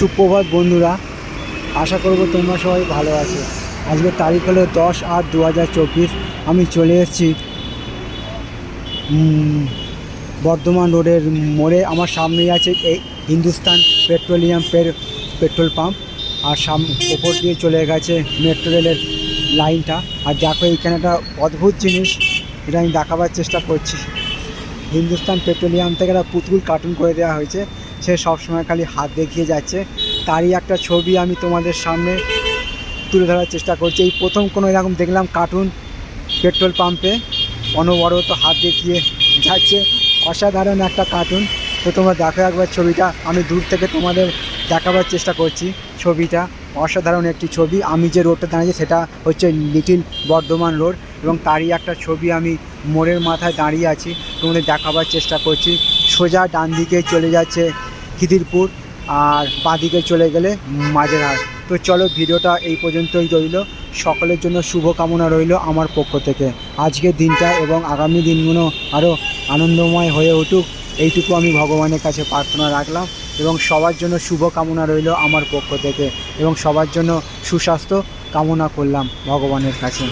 সুপ্রভাত বন্ধুরা, আশা করব তোমরা সবাই ভালো আছো। আজকের তারিখ হলো দশ আট দু আমি চলে এসেছি বর্ধমান রোডের মোড়ে। আমার সামনেই আছে এই হিন্দুস্তান পেট্রোলিয়াম পেট্রোল পাম্প। আর সাম, ওপর দিয়ে চলে গেছে মেট্রো রেলের লাইনটা। আর দেখো এইখানে একটা অদ্ভুত জিনিস, এটা আমি দেখাবার চেষ্টা করছি। হিন্দুস্তান পেট্রোলিয়াম থেকে একটা পুতুল কার্টুন করে দেওয়া হয়েছে। সে সবসময় খালি হাত দেখিয়ে যাচ্ছে। তারই একটা ছবি আমি তোমাদের সামনে তুলে ধরার চেষ্টা করছি। এই প্রথম কোনো এরকম দেখলাম কার্টুন পেট্রোল পাম্পে অনবরত হাত দেখিয়ে যাচ্ছে। অসাধারণ একটা কার্টুন তো তোমরা দেখো একবার ছবিটা। আমি দূর থেকে তোমাদের দেখাবার চেষ্টা করছি ছবিটা। অসাধারণ একটি ছবি। আমি যে রোডটা দাঁড়িয়েছি সেটা হচ্ছে লিটিল বর্ধমান রোড এবং তারই একটা ছবি আমি মোড়ের মাথায় দাঁড়িয়ে আছি। তোমাদের দেখাবার চেষ্টা করছি। সোজা ডান দিকে চলে যাচ্ছে খিদিরপুর আর বাঁদিকে চলে গেলে মাঝেরহাট। তো চলো ভিডিওটা এই পর্যন্তই রইল। সকলের জন্য শুভ কামনা রইল আমার পক্ষ থেকে। আজকের দিনটা এবং আগামী দিনগুলো আরও আনন্দময় হয়ে উঠুক, এইটুকু আমি ভগবানের কাছে প্রার্থনা রাখলাম এবং সবার জন্য শুভ কামনা রইল আমার পক্ষ থেকে এবং সবার জন্য সুস্বাস্থ্য কামনা করলাম ভগবানের কাছে।